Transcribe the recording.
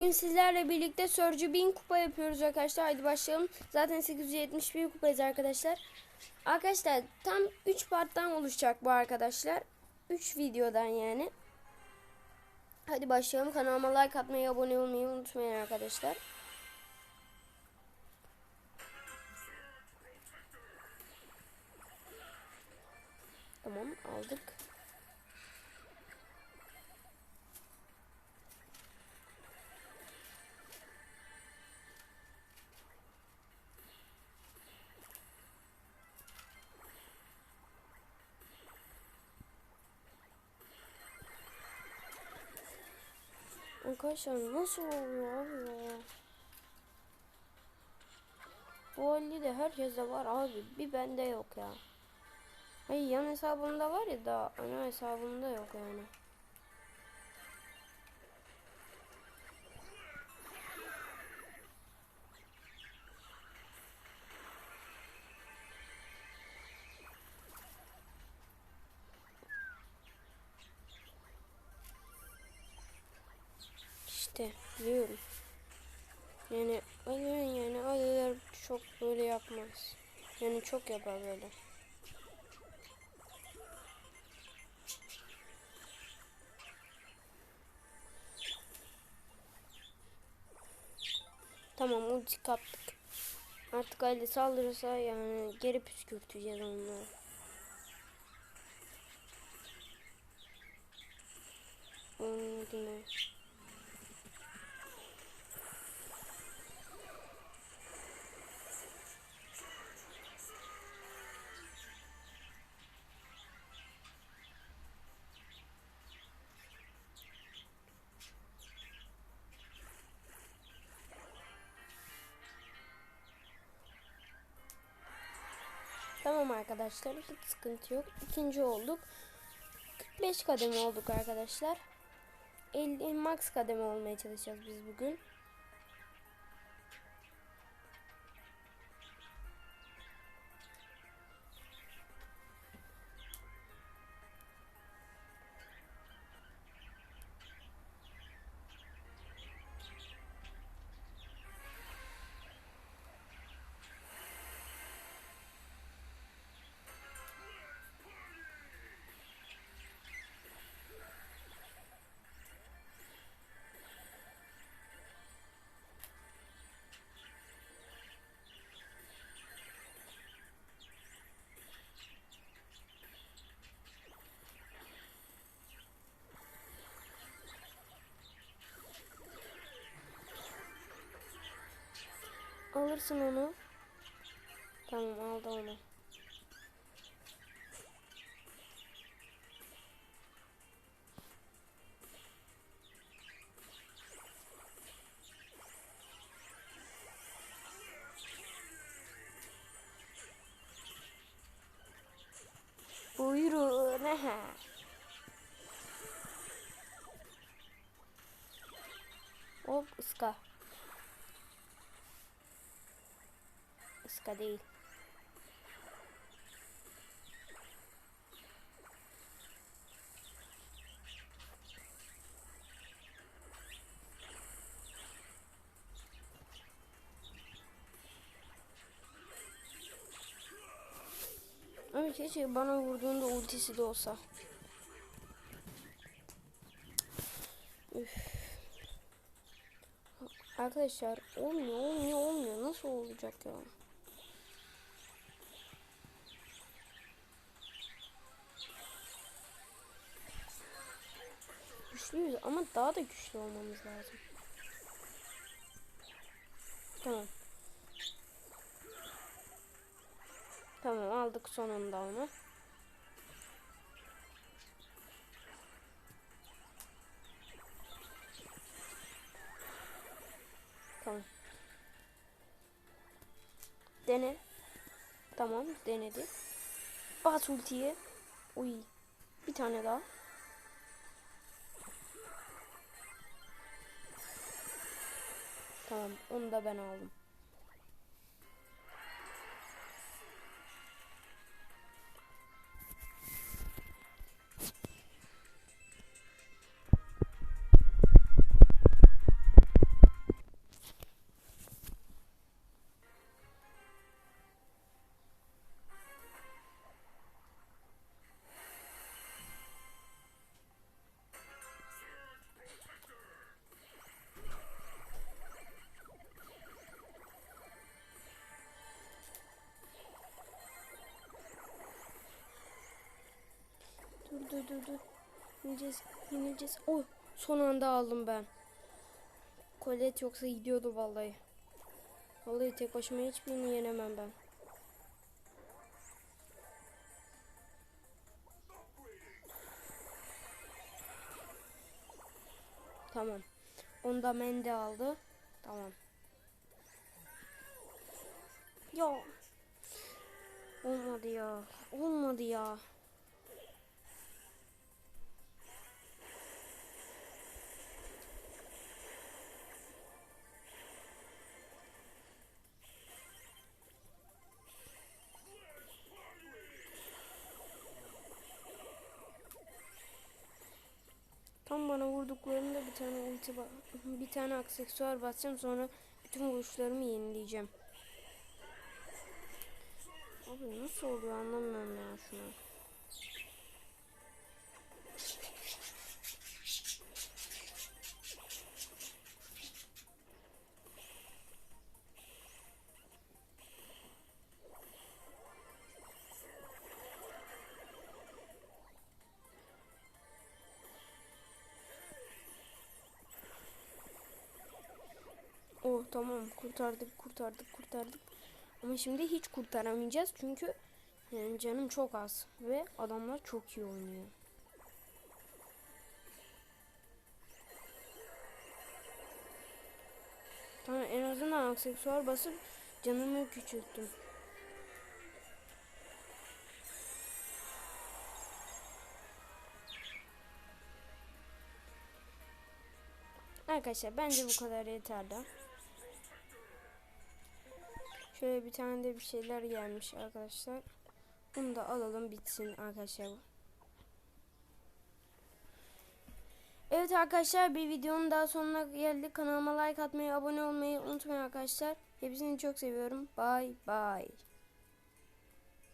Bugün sizlerle birlikte Sörcü 1000 kupa yapıyoruz arkadaşlar. Haydi başlayalım. Zaten 871 kupayız arkadaşlar. Arkadaşlar tam 3 parttan oluşacak bu arkadaşlar. 3 videodan yani. Hadi başlayalım. Kanalıma like atmayı, abone olmayı unutmayın arkadaşlar. Tamam aldık. Arkadaşlar nasıl oluyor ya? Bu halde de herkeste var abi. Bir bende yok ya. Hayır yan hesabımda var ya da ana hesabımda yok yani. İşte biliyorum. Yani Ali'nin yani Ali'ler çok böyle yapmaz. Yani çok yapar böyle. Tamam ulti kaptık. Artık Ali saldırırsa yani geri püskürteceğiz onları. Anladım ben. Tamam arkadaşlar hiç sıkıntı yok. İkinci olduk. 45 kademe olduk arkadaşlar. 50 max kademe olmaya çalışacağız biz bugün. Alırsın onu. Tamam aldı onu. Buyurun. Aha. Hop ıska. Iska değil. Ama keşke bana vurduğunda ultisi de olsa. Üf. Arkadaşlar olmuyor olmuyor olmuyor. Nasıl olacak ya? Güçlüyüz ama daha da güçlü olmamız lazım. Tamam. Tamam aldık sonunda onu. Tamam. Dene. Tamam denedi. Bas ultiye. Uy. Bir tane daha. Tamam onu da ben aldım. Dur dur. Yeneceğiz. Yeneceğiz. Oh son anda aldım ben. Kolet yoksa gidiyordu vallahi. Vallahi tek başıma hiçbirini yenemem ben. Tamam. Onu da Mende aldı. Tamam. Ya. Olmadı ya. Olmadı ya. Tam bana vurduklarında bir tane ulti bir tane aksesuar basacağım sonra bütün vuruşlarımı yenileyeceğim. Abi nasıl oluyor anlamıyorum ya şunu. Tamam kurtardık kurtardık kurtardık. Ama şimdi hiç kurtaramayacağız çünkü yani canım çok az ve adamlar çok iyi oynuyor. Tamam en azından aksesuar basıp canımı küçülttüm. Arkadaşlar bence bu kadar yeterli. Şöyle bir tane de bir şeyler gelmiş arkadaşlar. Bunu da alalım bitsin arkadaşlar. Evet arkadaşlar bir videonun daha sonuna geldik. Kanalıma like atmayı, abone olmayı unutmayın arkadaşlar. Hepsini çok seviyorum. Bye bye.